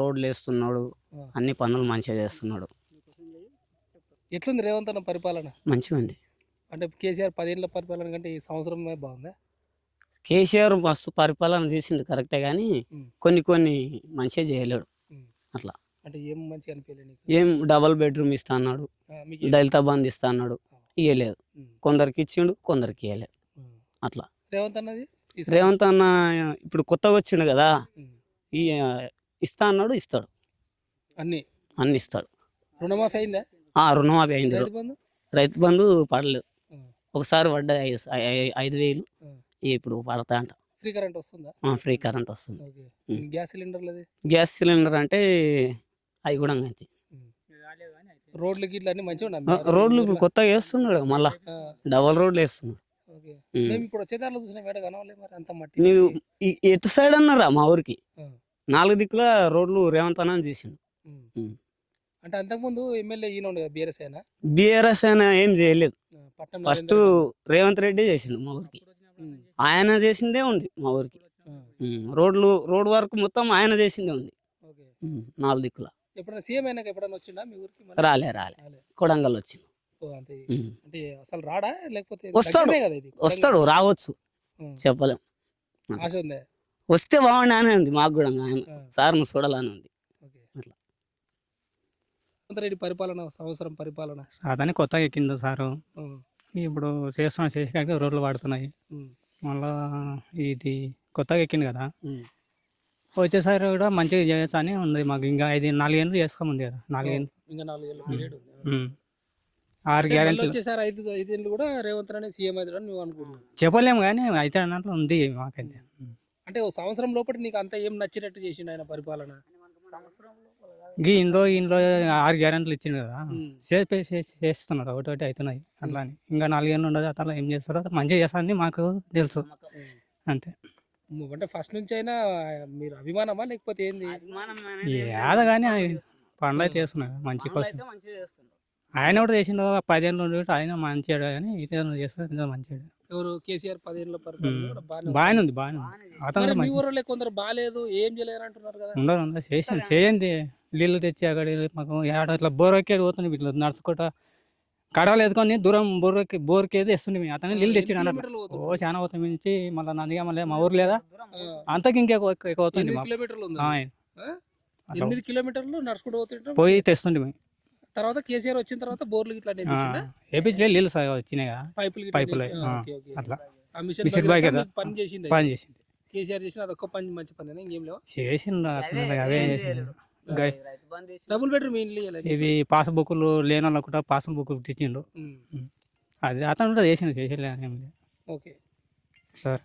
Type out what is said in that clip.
రోడ్లు వేస్తున్నాడు. అన్ని పనులు మంచిగా చేస్తున్నాడు ఎట్లుంది రేవంత్ అన్న పరిపాలన మంచిగా ఉంది అంటే కేసీఆర్ పదేళ్ళ పరిపాలన కంటే ఈ సంవత్సరమే బాగుందా కేసీఆర్ మస్తు పరిపాలన చేసిండు కరెక్టే కానీ. కొన్ని కొన్ని మంచిగా చేయలేడు. అట్లా అంటే ఏం మంచిగా అనిపించలేదు ఏం డబల్ బెడ్రూమ్ ఇస్తా అన్నాడు దళిత బంధు ఇస్తా అన్నాడు ఇవ్వలేదు. కొందరికి ఇచ్చిండు కొందరికి ఇవ్వలేదు. అట్లా రేవంత్ అన్నది రేవంత్ అన్న ఇప్పుడు కొత్తగా వచ్చిండు కదా. ఈ ఇస్తా అన్నాడు ఇస్తాడు. అన్ని? అన్ని ఇస్తాడు. రుణమాఫీ అయిందా? ఆ రుణమాఫీ అయింది. రైతు బంధు? పడలేదు. ఒకసారి పడ్డాయి ఐదు వేలు. ఇప్పుడు పడతా అంట. ఫ్రీ కరెంట్ వస్తుందా? ఫ్రీ కరెంట్ వస్తుంది. గ్యాస్ సిలిండర్లు అది? గ్యాస్ సిలిండర్ అంటే అవి కూడా మంచి. రోడ్లు గిట్ల అన్ని మంచిగా రోడ్లు ఇప్పుడు కొత్తగా వేస్తున్నాడు మళ్ళా. డబల్ రోడ్లు వేస్తున్నాడు. మేము ఇప్పుడు వచ్చే దారిలో చూసిన వేట కనవలే మరి అంత మట్టి. నీవు ఈ- ఎటు సైడ్ అన్నారా మా ఊరికి. నాలుగు దిక్కుల రోడ్లు రేవంత్ అన్న చేసిండు. అంటే అంతకుముందు ఎమ్మెల్యే ఈయన ఉండే బీఆర్ఎస్ అయినా బీఆర్ఎస్ ఆయన ఏం చేయలేదు. ఫస్ట్ రేవంత్ రెడ్డి చేసిండు మా ఊరికి. ఆయన చేసిందే ఉంది మా ఊరికి. రోడ్లు రోడ్ వర్క్ మొత్తం ఆయన చేసిందే ఉంది. నాలుగు దిక్కుల. ఎప్పుడైనా సీఎం అయినాక ఎప్పుడైనా వచ్చిండా మీ ఊరికి? రాలే రాలే. కొడంగల్ వచ్చింది. అంటే అసలు రాడా లేకపోతే వస్తాడు. వస్తాడు రావచ్చు. ఉమ్. చెప్పలేం. ఆశ ఉందే? వస్తే బాగుండే ఉంది. మాకు కూడా ఆయన. సార్ను చూడాలని ఉంది. అట్లా. రెడ్డి పరిపాలన సంవత్సరం పరిపాలన? అదని కొత్తగా ఎక్కింది సారు. ఇప్పుడు చేస్తున్న చేసి కాడికి రోడ్లు వాడుతున్నాయి. మళ్ళా ఇది కొత్తగా ఎక్కింది కదా. వచ్చేసారి కూడా మంచిగా చేయొచ్చు అని ఉంది మాకు. ఇంకా ఐదు నాలుగేళ్ళు చేసుకోముంది కదా. నాలుగేళ్ళు ఇంకా నాలుగేళ్ళ. ఆరు గ్యారెంటీ వచ్చేసారి ఐదు ఐదేళ్ళు కూడా రేవంత్ రెడ్డి సీఎం అవుతాడని మేము అనుకుంటున్నాం. చెప్పలేము కానీ అయితే అన్నట్లు ఉంది మాకైతే. అంటే ఓ సంవత్సరం లోపల నీకు అంత ఏం నచ్చినట్టు చేసిండు ఆయన పరిపాలన? గీ ఇంట్లో ఇంట్లో ఆరు గ్యారెంటీలు ఇచ్చింది కదా. చేపే చేసి- చేస్తున్నారు ఒకటి ఒకటి అవుతున్నాయి అట్లా అని ఇంకా నాలుగేళ్ళు ఉండదు అట్లా ఏం చేస్తారో మంచిగా చేస్తారని మాకు తెలుసు. అంతే. అంటే ఫస్ట్ నుంచి అయినా మీరు అభిమానమా లేకపోతే ఏంది? ఏదో కానీ పనులు అయితే చేస్తున్నారు మంచి కోసం. ఆయన కూడా చేసిండు పదేళ్ళు ఉండి ఆయన మంచిగా కానీ ఇతను చేస్తారు ఇంత మంచిగా ఎవరు కేసీఆర్ పదేళ్ళ పరిపాలన బాగానే ఉంది. బాగానే ఉంది. మీ మంచి ఊరిలో కొందరు బాగాలేదు ఏం చేయలేరు అంటున్నారు కదా. ఉండదు ఉండదు చేసింది చేయండి. నీళ్ళు తెచ్చి అక్కడ మాకు ఏడ ఇట్లా బోర్ ఎక్కేది పోతుంది ఇట్లా నడుచుకుంటా కడవలు ఎత్తుకొని దూరం బోర్కి ఏది ఇస్తుంది మేము. అతను నీళ్ళు తెచ్చి? ఓ చాలా పోతుంది మీ నుంచి. మళ్ళీ నందిగా మళ్ళీ మా ఊరు లేదా. అంతకి ఇంకా ఎక్కువ అవుతుంది ఎనిమిది కిలోమీటర్లు నడుచుకుంటూ పోయి తెస్తుంది మేము. తర్వాత కేసీఆర్ వచ్చిన తర్వాత బోర్లు నేర్పించిందా ఏపీలో నీళ్ళు వచ్చినాయి పైపులు పైపులు. అట్లా. పని చేసింది పని చేసింది. కేసీఆర్ చేసిన అదొక్క పని మంచి పని ఇంకేం లేవా? చేసిండు అతను అవే చేసిండు. గై డబుల్ బెడ్రూమ్ ఇవి పాస్ బుక్లు లేని వాళ్ళకు కూడా పాస్ బుక్ తెచ్చిండు. అది అతను కూడా చేసిండు చేసేలే ఓకే. సార్.